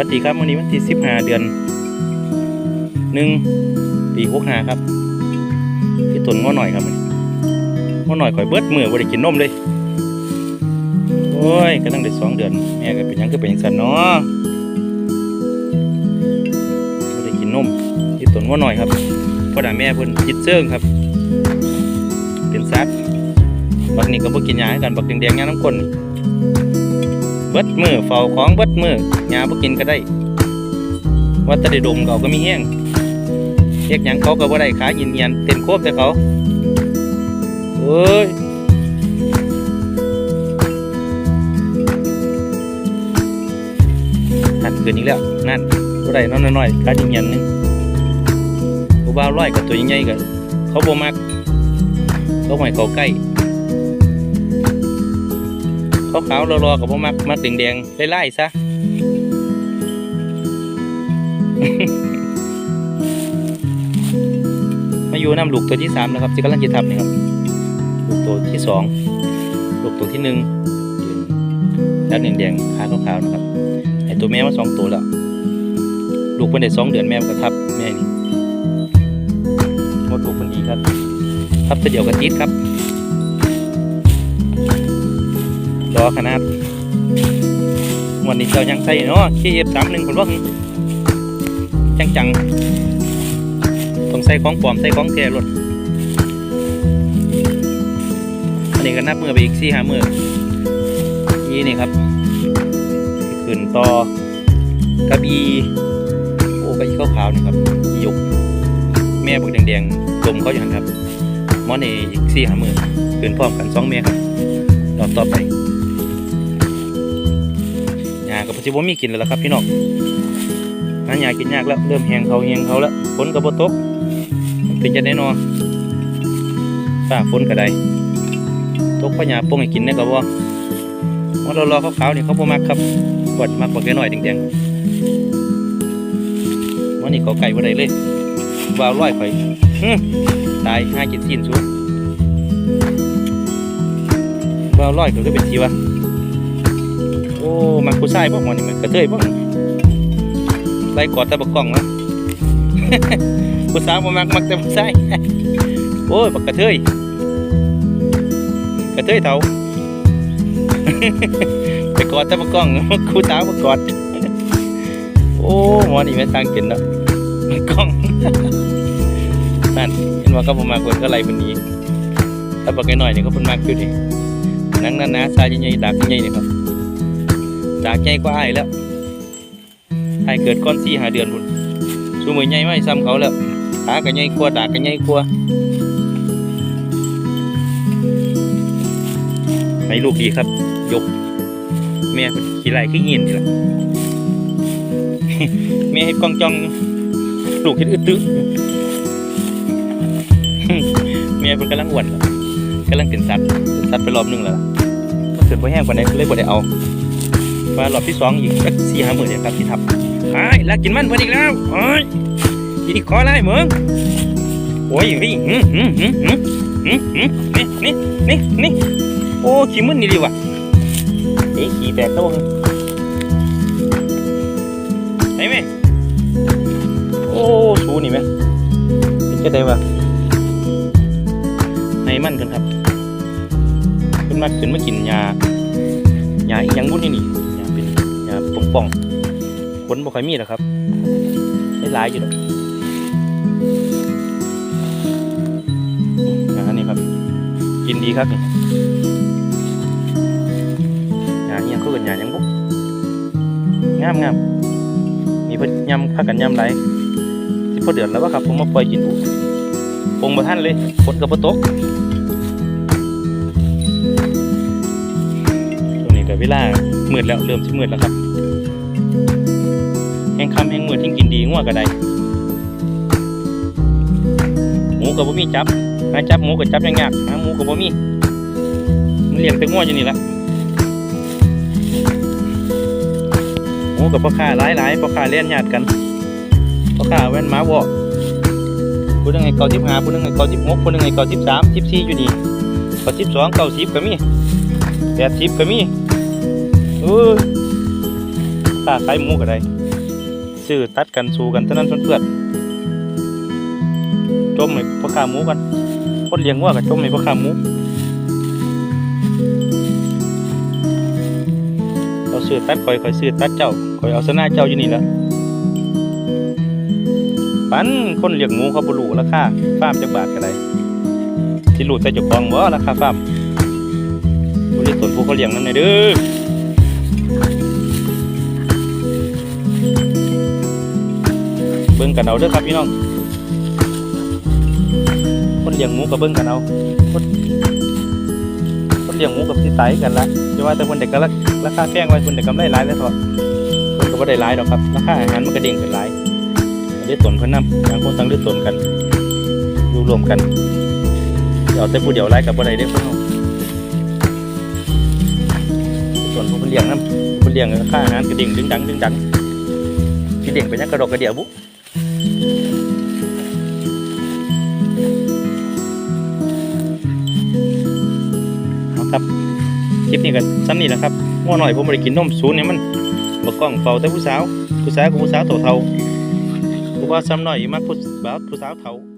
วัสดีครับวันนี้วันที่สิบห้าเดือนหนึ่งปีหกห้าครับที่ต้นง้อหน่อยครับมื้อนี้ง้อหน่อยข่อยเบิดมือบ่ได้กินนมเลยโอ้ยกำลังได้สองเดือนแม่ก็เป็นยังก็เป็นยังสันเนาะบ่ได้กินนมที่ต้นง้อหน่อยครับพ่อด่าแม่เพิ่นจิตเซิงครับ เป็นสัตว์บักนี่ก็บ่กินยาให้กันบักแดงๆยาน้ำข้นนี่ บิดมือเฝ้าของเบิดมือยาบ่กินก็ได้ว่าแต่ได้ดมเขาก็มีแห้งเรียกหยังเขาก็บ่ได้ขายินเยียนเต้นโคบแต่เขาเอ้ยนั่นเกินอีกแล้วนั่นบ่ได้น้อยน้อยๆขายินเยียนนึงผู้บ่าวร้อยกับตัวใหญ่ๆก็เขาบ่มักเขาไม่เขาใกล้ ขาวๆรอๆกับพวกมักมักแดงๆไล่ๆซะมาอยู่น้ำลูกตัวที่สามนะครับที่กำลังจะทำนี่ครับลูกตัวที่สองลูกตัวที่หนึ่งยืนแล้วแดงๆขาขาวๆนะครับไอตัวแม่มาสองตัวแล้วลูกเพิ่นได้สองเดือนแม่มันก็ทับแม่นี่หมดลูกคนดีครับทับตัวเดียวกับติดครับ รอขนาดวันนี้เจ้ายังใส่เนาะคีเอฟสามหนึ่งคนว่าจังจังๆต้องใส่ของปลอมใส่ของแก่รถอันนี้ก็นับมือไปอีกสี่ห้ามือยี่นี่ครับขึ้นต่อกระบี่โอ้กระบี่ขาวๆนี่ครับยกแม่บักแดงๆกลมเขาอย่างครับมอนี่อีกสี่ห้ามือขึ้นพร้อมกันสองเมตรครับรอบต่อไป กับปัจจุบันมีกินแล้วล่ะครับพี่น้องหาหญ้ากินยากแล้วเริ่มแหงเขาแหงเขาแล้วฝนก็บ่ตกมันเป็นจะได้นอนฟ้าฝนก็ได้ตกพญาโป่งให้กินได้ก็บ่ว่าเรารอขาวๆนี่เขาบ่มักครับกดมักบักแค่หน้อยแดงๆวันนี้เขาไก่บ่ได้เลยว่าวร้อยข่ตายห้ากินสิ้นสูงเบาร้อยก็เลยเป็นทีวะโอ้มักผู้ชายบ่หมอนี่มันกระเทยบ่ไล่กอดแต่บักกล้องนะผู้สาวบ่มักมักแต่ผู้ชายโอ้ยบักกระเทยกระเทยเฒ่าไปกอดแต่บักกล้องผู้สาวบ่กอดโอ้หมอนี่แม่นทางกินเนาะบักกล้องนั่นเห็นว่าก็ผมมากคนก็ไล่มันนี้ถ้าบอกหน่อยเนี่ยก็เพิ่นมากอยู่ดินั่งนั้นนะสายใหญ่ๆดากใหญ่นี่ครับากใหญ่กว่าไอ้แล้วไอ้เกิดก้อนสี่หาเดือนพุ่นสูมือใหญ่ไม่ซ้ำเขาแล้วขาก็ใหญ่กว่าดากก็ใหญ่กว่าให้ลูกดีครับ ยก แม่ขี้ไหลขี้เงียนนี่แหละแม่ให้กล้องจ้องลูกเห็นอึดตึเมียเพิ่นกำลังอ้วนแล้วกำลังเกินสัตว์สัตว์ไปรอบนึงแล้วล่ะมันเกิดบ่แห้งกว่านี้เลยบ่ได้เอา มารอบที่สองอีกสักสี่ห้าหมื่นเนี่ยครับที่ทับไอ้ายลักกินมันพิ่นอีกแล้วโอ้ยกินอีกคอไล่เหมืองโอ้ยเฮ้ยหืมหืมหืมหืมหืมนี่นี่นี่นี่โอ้ขี้มึนนี่ดีว่ะเอ๊ะขี้แตกตัวไหนแม่โอ้สูนี่แม่เป็นจะได้ว่ะให้มันกันครับ ขึ้นมาขึ้นมากินยายาอีหยังบุญนี่นี่ ป่องขนบ่ค่อยมีหรอกครับได้หลายอยู่ดอกยานี่ครับ กินดีครับนี่ยาอีหยังเขาเกินยาหยังบุงามงามมีเพิ่นยำพักกันยำไรที่พอเดือดแล้ววะครับผมมาปล่อยกินดูปงบ่ท่านเลยฝนกับบ่ตกช่วงนี้ก็เวลามืดแล้วเริ่มสิมืดแล้วครับ งัวก็ได้หมูกับบ่มีจับหาจับหมูก็จับยากหาหมูกับบ่มีมันเลี้ยงแต่งัวอยู่นี่ละหมูกับพ่อค้าหลายๆพ่อค้าเลี้ยนญาติกันพ่อค้าแว่นหมาวอกผู้หนึงไอ้เก้าสิบห้าผู้หนึงไอ้เก้าสิบหกผู้หนึงไอ้เก้าสิบสามสิบสี่อยู่นี่เก้าสิบสองเก้าสิบก็มีแปดสิบก็มีเออตาขายหมูก็ได้ ซื้อตัดกันสู้กันเท่านั้นเพื่อนๆจมให้พ่อค้าหมูกันคนเลี้ยงวัวกับจมให้พ่อค้าหมูเราซื้อตัดคอยคอยซื้อตัดเจ้าคอยเอาชนะเจ้าอยู่นี่แหละปันคนเลี้ยงหมูเขาบรูราคาฟาร์มจักบาทก็ไดที่รู้แต่จ้าของบ่ราคาฟาร์มบริสุทธิ์ผู้เขาเลี้ยงนั่นเลยเด้อ บิ่งกันเอาเด้อครับพี่น้อง คนเลี้ยงหมูกับเบิ่งกันเอาคนคนเลี้ยงหมูกับสิตายกันละจะว่าแต่คนเด็กก็ราราคาแพงไว้คนเด็กกำไรหลายแล้วเถอะคนก็บ่ได้หลายดอกครับราคาอาหารมันก็เด้งขึ้นหลายเลือดตนเพิ่นนำต่างคนต่างเลือดตนกันอยู่รวมกันสิเอาแต่ผู้เดียวหลายกับบ่ได้เด้อพิ่นเนาะส่วนผู้เพิ่นเลี้ยงนำผู้เลี้ยงราคาอาหารก็เด้งดึงดังดึงดังที่เด่งเป็นยังกระดกกระเดียวบุเอา ครับคลิปนี้ก็ซ้ำนี่แหละครับง้อหน่อยผมไปกินนมศูนย์เนี่ยมันบกกล้องเฝ้าแต่ผู้สาว ผู้สาวกับผู้สาวโตเท่าผู้ว่าซ้ำหน่อยมากผู้สาวผู้สาวเท่า